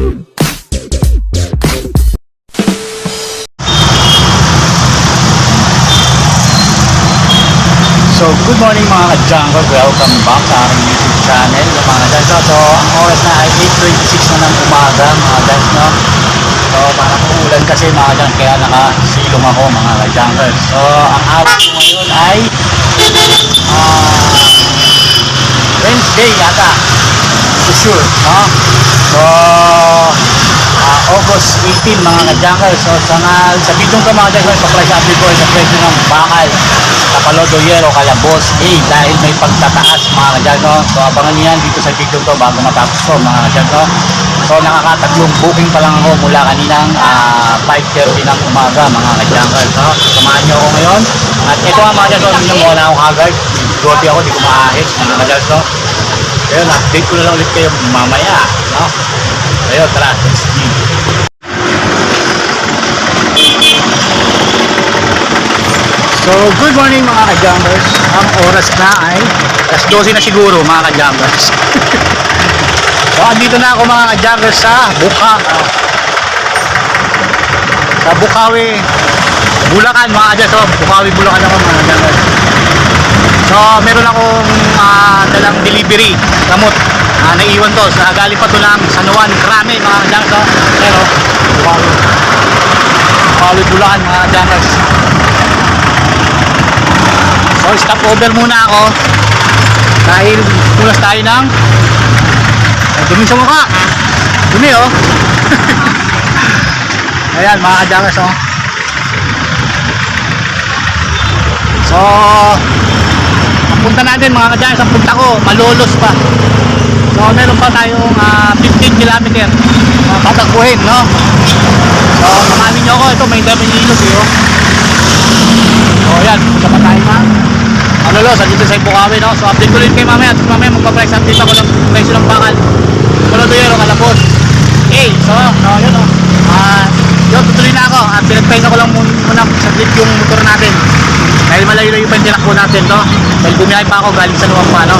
So, good morning mga ka-jungle. Welcome back sa aking YouTube channel. Mga guys, so, so, ang oras na ay 8.26 na ng umaga mga guys, no? So, parang uulan kasi mga guys, kaya nakasilong ako mga ka-jungle. So, ang araw ko ngayon ay ah, Wednesday yata. For sure, no? So, ah, August 18 mga ka-jungle. So, sa, nga, sa bidong ka mga guys, pa-price update ko sa presyo ng bakal. Kapalodo Yero, Kalabos A dahil may pagtataas mga kadyano. So abangan niyan dito sa video to bago matapos to mga kadyano. So nakakatatlong booking pa lang ako mula kaninang ah, 5.30 ng umaga mga kadyano. So samahan niyo ako ngayon. At ito nga mga kadyano, hindi mo na ako kagad. Gopi ako, di ko maahit mga kadyano. Ayun, update ko na lang ulit kayo mamaya. No? Ayun, tara, let's go. So, good morning mga ka-jumpers. Ang oras na ay alas 12 na siguro mga ka-jumpers. so, andito na ako mga ka-jumpers sa Buka. Sa Bukawi, Bulacan mga ka-jumpers. Bukawi, Bulacan ako mga ka-jumpers. So, meron akong ah, dalang delivery, gamot. Ah, naiwan to. Sa galing pa to ng San Juan, Krame mga ka-jumpers. So, pero, Bukawi. Bukawi, Bulacan mga ka-jumpers. So, stop over muna ako. Dahil pulas tayo ng Ay, dumi sa mukha. Dumi, oh. Ayan, mga kajakas, oh. So, punta natin, mga kajakas, ang punta ko, malolos pa. So, meron pa tayong ah, 15 kilometer uh, tatakbuhin, no? So, mamahalin nyo ako. Ito, may dami nilos, eh, oh. So, ayan, punta pa tayo, ma'am. Ano lo, sa sa Ibukawi, no? So, update ko rin kay mamaya. Tapos mamaya magpa-price update ako ng presyo ng bakal. Kulo to yun, kalapos. Okay, so, no, yun, no. Ah, yun, tutuloy na ako. At pinagpahinga ko lang mun- muna sa clip yung motor natin. Dahil malayo-layo pa yung tinakbo natin, no? Dahil bumiyahe pa ako galing sa Nuwang pa, no?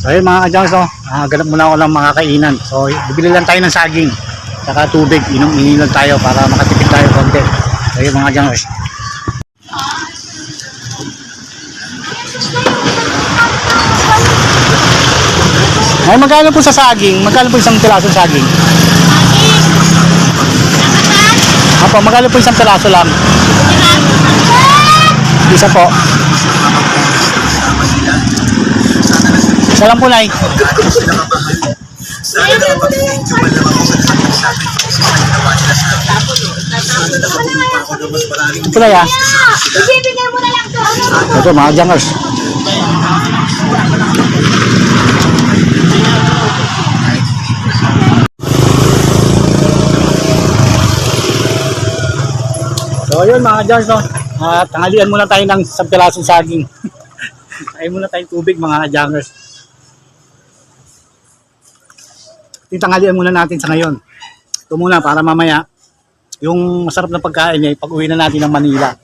So, ayun mga kadyans, no? Ah, ganap muna ako ng mga kainan. So, bibili lang tayo ng saging. Saka tubig, inom-inom lang tayo para makatipid tayo konti. So, ayun mga kadyans. Ay, magkano po sa saging? Magkano po isang piraso saging? Apo, magkano po isang piraso lang? Isa po. Isa lang po, Nay. Ito na ya. Ito, mga jangers. Ayun mga jangers, no? Uh, tanghalian muna tayo ng isang saging. Tayo muna tayong tubig, mga jangers. Tintanghalian muna natin sa ngayon. Ito muna para mamaya yung masarap na pagkain ay pag uwi na natin ng Manila.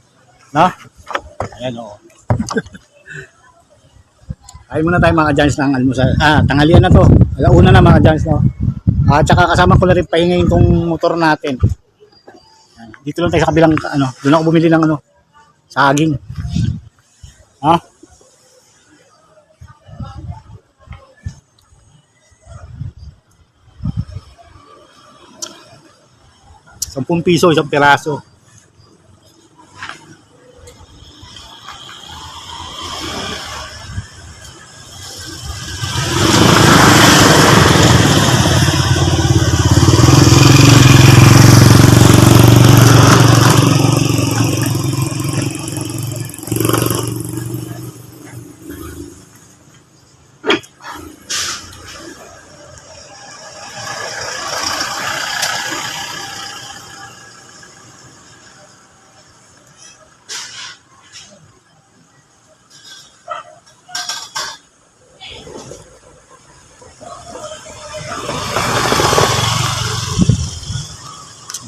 No? Ayan o. Ay muna tayo mga Giants ng almusal. Ah, tanghalian na to. Alauna na mga Giants, no? Ah, tsaka kasama ko na rin pahingayin tong motor natin. Dito lang tayo sa kabilang, ano, doon ako bumili ng ano, saging. Ha? Sampung piso isang piraso.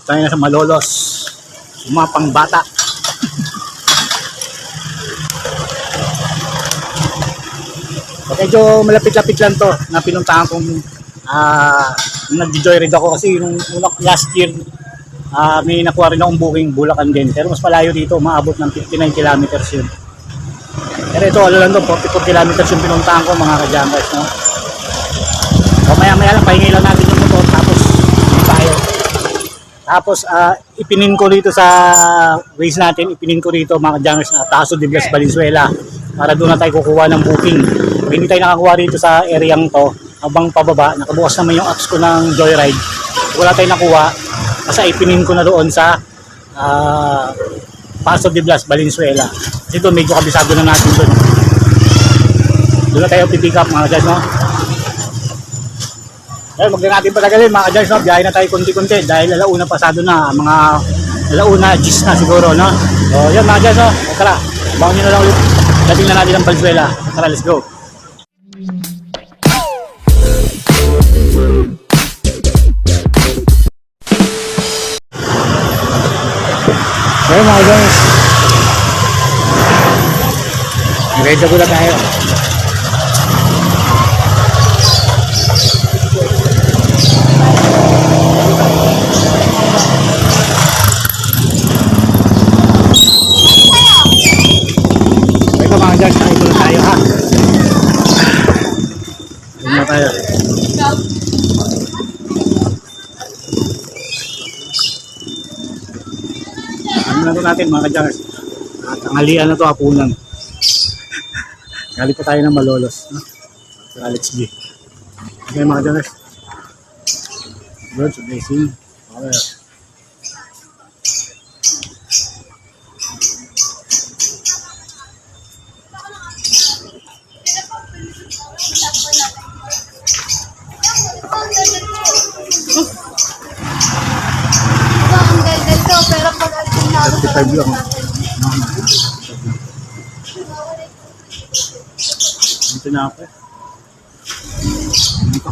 Tayo na sa Malolos. Sumapang bata. So, medyo malapit-lapit lang to na pinuntahan kong ah nag-joyride ako kasi nung una, last year ah may nakuha rin akong booking Bulacan din. Pero mas malayo dito, maabot ng 59 kilometers yun. Pero ito, ano lang to, 44 kilometers yung pinuntahan ko mga kajampers, no? So maya maya lang, pahingi lang natin yung motor. Tapos ah, ipinin ko rito sa ways natin, ipinin ko rito mga kajampers na Taso de Blas Valenzuela para doon na tayo kukuha ng booking. Hindi tayo nakakuha rito sa areang to, habang pababa, nakabukas naman yung apps ko ng Joyride. Wala tayong nakuha, kasi ipinin ko na doon sa ah, Paso de Blas, Valenzuela. Kasi doon medyo kabisado na natin doon. Doon na tayo pipick up mga guys, no? Ayun, huwag na natin patagalin mga guys, no? Biyahe na tayo konti-konti dahil alauna pasado na, mga alauna, gis na siguro, no? So, yun mga guys, no? Tara, abangan nyo na lang ulit. Dating na natin ang Valenzuela. Tara, let's go. Ayun mga guys. Ready na tayo. Na to natin mga? At tanghalian na to, hapunan. Galit pa tayo ng malolos. No? Sa Alex B. Okay mga kadyas. Birds of blessing. Okay. 35 lang. Dito na ako. Dito.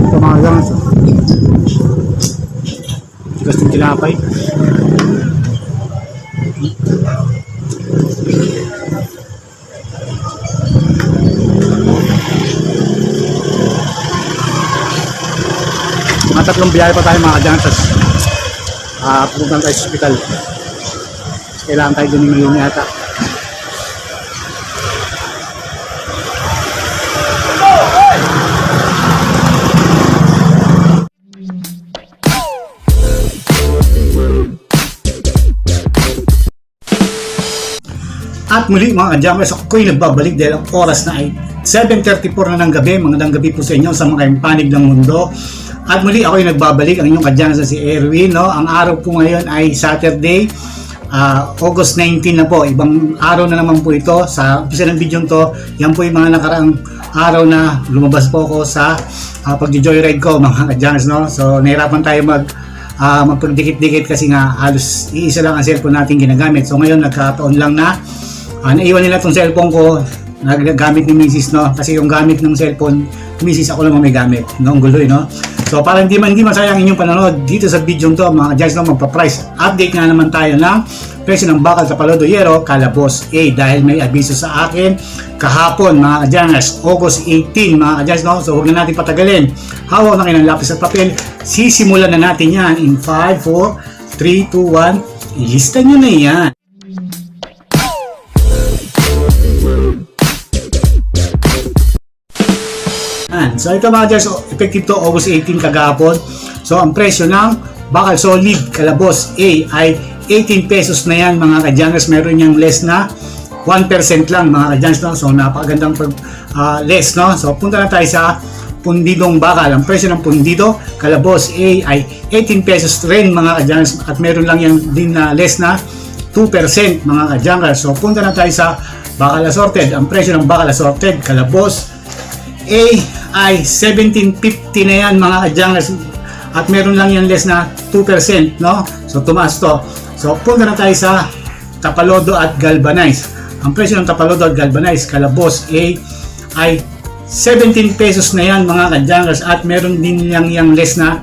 Ito mga gangas. Tigas ng tinapay. Mga tatlong biyahe pa tayo mga kadyansas. Ah, pupunta tayo sa hospital. Kailangan tayo dun ng yata. At muli mga kadyamers, ako'y nagbabalik dahil ang oras na ay 7.34 na ng gabi. Magandang gabi po sa inyo sa mga panig ng mundo. At muli ako'y nagbabalik ang inyong kadyamers si Erwin. No? Ang araw po ngayon ay Saturday, ah, August 19 na po. Ibang araw na naman po ito. Sa umpisa ng video to, yan po yung mga nakaraang araw na lumabas po ako sa uh, pag-joyride ko mga kadyamers. No? So nahirapan tayo mag uh, magpagdikit-dikit kasi nga halos iisa lang ang cellphone natin ginagamit. So ngayon nagkataon lang na uh, naiwan nila tong cellphone ko nagagamit ni Mrs. no kasi yung gamit ng cellphone Mrs. ako lang may gamit no ang gulo eh, no so para hindi man hindi masayang inyong panonood dito sa video to mga guys no magpa-price update nga naman tayo ng presyo ng bakal sa Palodo Yero Calabos A. Dahil may abiso sa akin kahapon mga kadyangers August 18 mga kadyangers no? So huwag na natin patagalin. Hawak na kayo ng lapis at papel. Sisimulan na natin yan in 5, 4, 3, 2, 1 ilista nyo na yan So ito mga guys, effective to August 18 kagahapon. So ang presyo ng bakal solid kalabos A ay 18 pesos na yan mga kadyangers. Meron niyang less na 1% lang mga kadyangers. No? So napakagandang pag, ah, less. No? So punta na tayo sa pundidong bakal. Ang presyo ng pundido kalabos A ay 18 pesos rin mga kadyangers. At meron lang yan din na less na 2% mga kadyangers. So punta na tayo sa bakal assorted. Ang presyo ng bakal assorted kalabos A ay 1750 na yan mga kadyangers at meron lang yan less na 2% no? So tumaas to. So punta na tayo sa Tapalodo at Galvanize. Ang presyo ng Tapalodo Galvanized Calabos A ay 17 pesos na yan mga kadyangers at meron din yang yang less na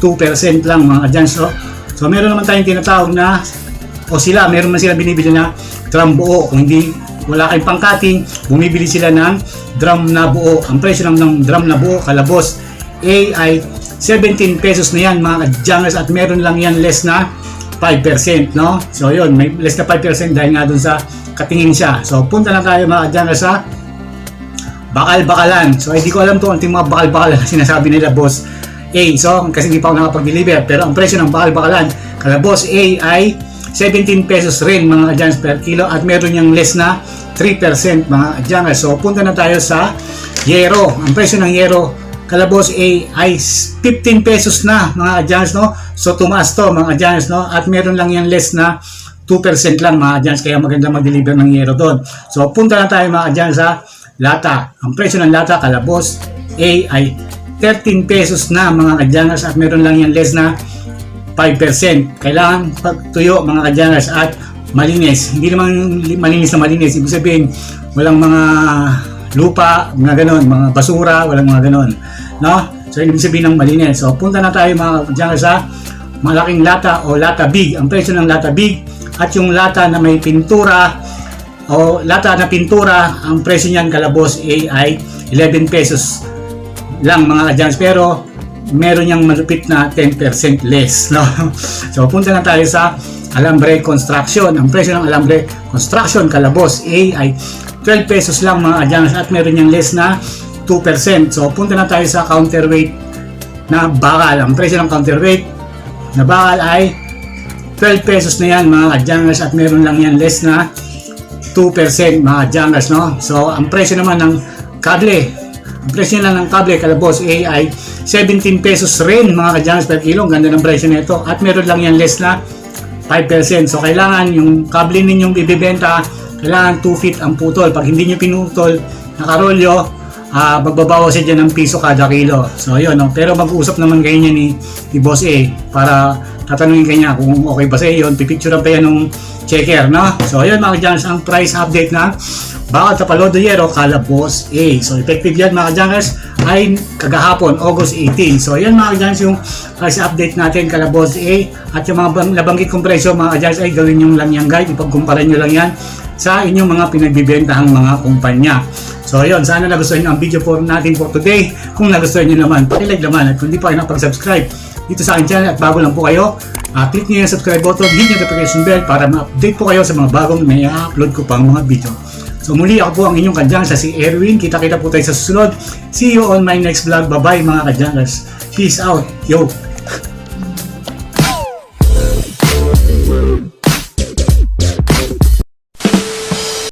2% lang mga kadyangers. So, so meron naman tayong tinatawag na o sila, meron man sila binibili na drum buo. Kung hindi wala kayong pangkating, bumibili sila ng drum na buo. Ang presyo ng, ng drum na buo, kalabos, A ay 17 pesos na yan mga kadyangers at meron lang yan less na 5%, no? So yun, may less na 5% dahil nga dun sa katingin siya. So punta na tayo mga kadyangers sa bakal-bakalan. So hindi ko alam to ang mga bakal-bakalan na sinasabi nila boss A. So kasi hindi pa ako nakapag-deliver pero ang presyo ng bakal-bakalan kala boss A ay 17 pesos rin mga adjans per kilo at meron niyang less na 3% mga adjans. So punta na tayo sa yero. Ang presyo ng yero kala boss A ay 15 pesos na mga adjans no. So tumaas to mga adjans no at meron lang yung less na 2% lang mga adjans kaya maganda mag-deliver ng yero doon. So punta na tayo mga adjans sa lata. Ang presyo ng lata kalabos A ay 13 pesos na mga kadyanas at meron lang yan less na 5%. Kailangan pagtuyo mga kadyanas at malinis. Hindi naman malinis na malinis. Ibig sabihin, walang mga lupa, mga ganon, mga basura, walang mga ganon. No? So, ibig sabihin ng malinis. So, punta na tayo mga kadyanas sa malaking lata o lata big. Ang presyo ng lata big at yung lata na may pintura o lata na pintura, ang presyo niyan kalabos ay 11 pesos lang mga kadyans pero meron niyang malupit na 10% less no so punta na tayo sa alambre construction ang presyo ng alambre construction kalabos A ay 12 pesos lang mga kadyans at meron niyang less na 2% so punta na tayo sa counterweight na bakal ang presyo ng counterweight na bakal ay 12 pesos na yan mga kadyans at meron lang yan less na 2% mga jangers, no? So, ang presyo naman ng kable, ang presyo lang ng kable kalabos A ay 17 pesos rin mga kajangers per kilo. Ganda ng presyo nito. At meron lang yan less na 5%. So, kailangan yung kable ninyong ibibenta, kailangan 2 feet ang putol. Pag hindi nyo pinutol, nakarolyo, ah magbabawas siya dyan ng piso kada kilo. So, yun, no? Pero mag-uusap naman kayo niya ni, ni Boss A para tatanungin kanya kung okay ba sa iyo yun. Pipicturean pa yan nung checker, no? So, ayun mga kadyangers, ang price update na Bakal Tapalodo Yero, Kala Boss A. So, effective yan mga kadyangers ay kagahapon, August 18. So, yan mga kadyangers yung price update natin Kala Boss A. At yung mga bang- nabanggit kong presyo mga kadyangers ay gawin yung lang yan guide. Ipagkumpara nyo lang yan sa inyong mga pinagbibentahang mga kumpanya. So, ayun, sana nagustuhan nyo ang video for natin for today. Kung nagustuhan nyo naman, pakilike naman. At kung di pa kayo nakapag-subscribe dito sa aking channel at bago lang po kayo, uh, click nyo yung subscribe button, hit yung notification bell para ma-update po kayo sa mga bagong may upload ko pang mga video. So muli ako po ang inyong kadyang sa si Erwin. Kita-kita po tayo sa susunod. See you on my next vlog. Bye-bye mga kadyangers. Peace out. Yo!